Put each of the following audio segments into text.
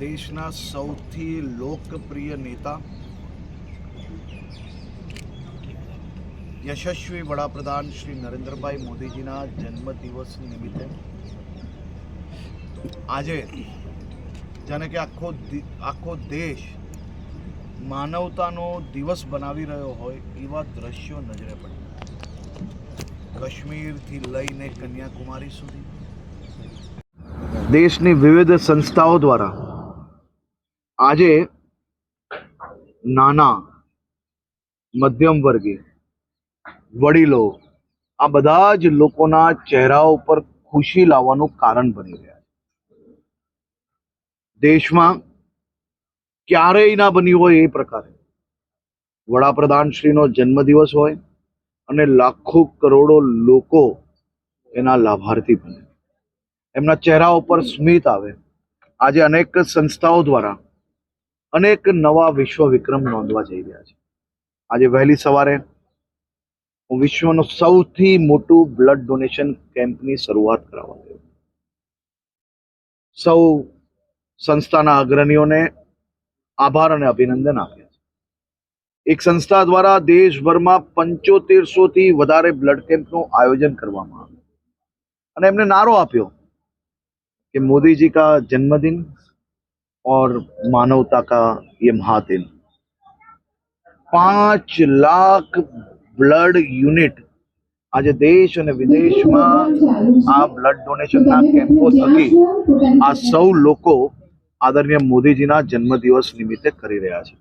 દેશના સૌથી લોકપ્રિય નેતા, યશસ્વી વડાપ્રધાન શ્રી નરેન્દ્રભાઈ મોદીજીના જન્મદિવસ નિમિત્તે. આજે જાણે કે આખો આખો દેશ માનવતાનો દિવસ બનાવી રહ્યો હોય એવા દ્રશ્યો નજરે પડે. કાશ્મીરથી લઈને કન્યાકુમારી સુધી. દેશની વિવિધ સંસ્થાઓ દ્વારા આજે નાના, મધ્યમ વર્ગીય વડીલો આ બધા જ લોકોના ચહેરાઓ ઉપર ખુશી લાવવાનું કારણ બની રહ્યા છે. દેશમાં ક્યારેય ના બન્યું હોય એ પ્રકારે વડાપ્રધાન શ્રીનો જન્મદિવસ હોય અને લાખો કરોડો લોકો એના લાભાર્થી બને. એમના ચહેરા ઉપર સ્મિત આવે. આજે અનેક સંસ્થાઓ દ્વારા અનેક નવા વિશ્વ વિક્રમ નોંધવા જઈ રહ્યા છે. આજે વહેલી સવારે હું વિશ્વનો સૌથી મોટું બ્લડ ડોનેશન કેમ્પની શરૂઆત કરાવવા ગયો. સૌ સંસ્થાના અગ્રણીઓને આભાર અને અભિનંદન આપ્યા એક સંસ્થા દ્વારા દેશભરમાં પંચોતેરસો થી વધારે બ્લડ કેમ્પનું આયોજન કરવામાં આવ્યું. અને એમને નારો આપ્યો કે મોદીજી કા જન્મદિન और मानवता का ये महादिन પાંચ લાખ બ્લડ યુનિટ આજે દેશ અને વિદેશમાં આ બ્લડ ડોનેશનના કેમ્પો થકી આ સૌ લોકો આદરણીય મોદીજીના જન્મદિવસ નિમિત્તે કરી રહ્યા છે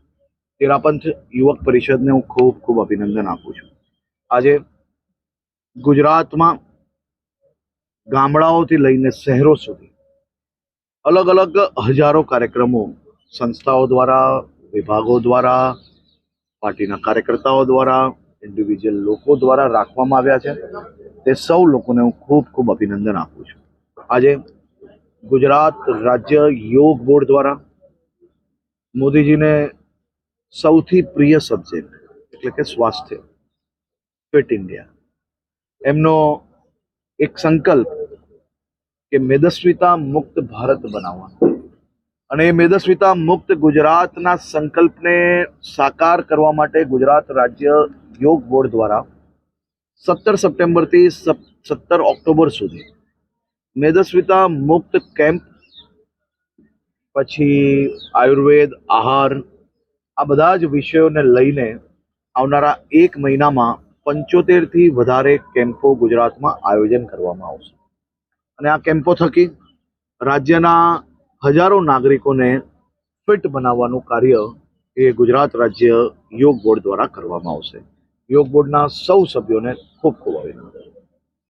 તેરાપંથ યુવક પરિષદને હું ખૂબ ખૂબ અભિનંદન આપું છું આજે ગુજરાતમાં ગામડાઓથી લઈને શહેરો સુધી અલગ અલગ હજારો કાર્યક્રમો સંસ્થાઓ દ્વારા, વિભાગો દ્વારા, પાર્ટીના કાર્યકર્તાઓ દ્વારા ઇન્ડિવિજ્યુઅલ લોકો દ્વારા રાખવામાં આવ્યા છે. તે સૌ લોકોને હું ખૂબ ખૂબ અભિનંદન આપું છું. આજે ગુજરાત રાજ્ય યોગ બોર્ડ દ્વારા મોદીજીને સૌથી પ્રિય સબ્જેક્ટ એટલે કે સ્વાસ્થ્ય, ફિટ ઇન્ડિયા. એમનો એક સંકલ્પ કે મેદસ્વીતા મુક્ત ભારત બનાવવાનો અને એ મેદસ્વીતા મુક્ત ગુજરાતના સંકલ્પને સાકાર કરવા માટે ગુજરાત રાજ્ય યોગ બોર્ડ દ્વારા સત્તર સપ્ટેમ્બરથી સત્તર ઓક્ટોબર સુધી મેદસ્વીતા મુક્ત કેમ્પ, પછી આયુર્વેદ, આહાર, આ બધા જ વિષયોને લઈને આવનારા એક મહિનામાં પંચોતેરથી વધારે કેમ્પો ગુજરાતમાં આયોજન કરવામાં આવશે. અને આ કેમ્પો થકી રાજ્યના હજારો નાગરિકોને ફિટ બનાવવાનું કાર્ય એ ગુજરાત રાજ્ય યોગ બોર્ડ દ્વારા કરવામાં આવશે. યોગ બોર્ડના સૌ સભ્યોને ખૂબ ખૂબ અભિનંદન.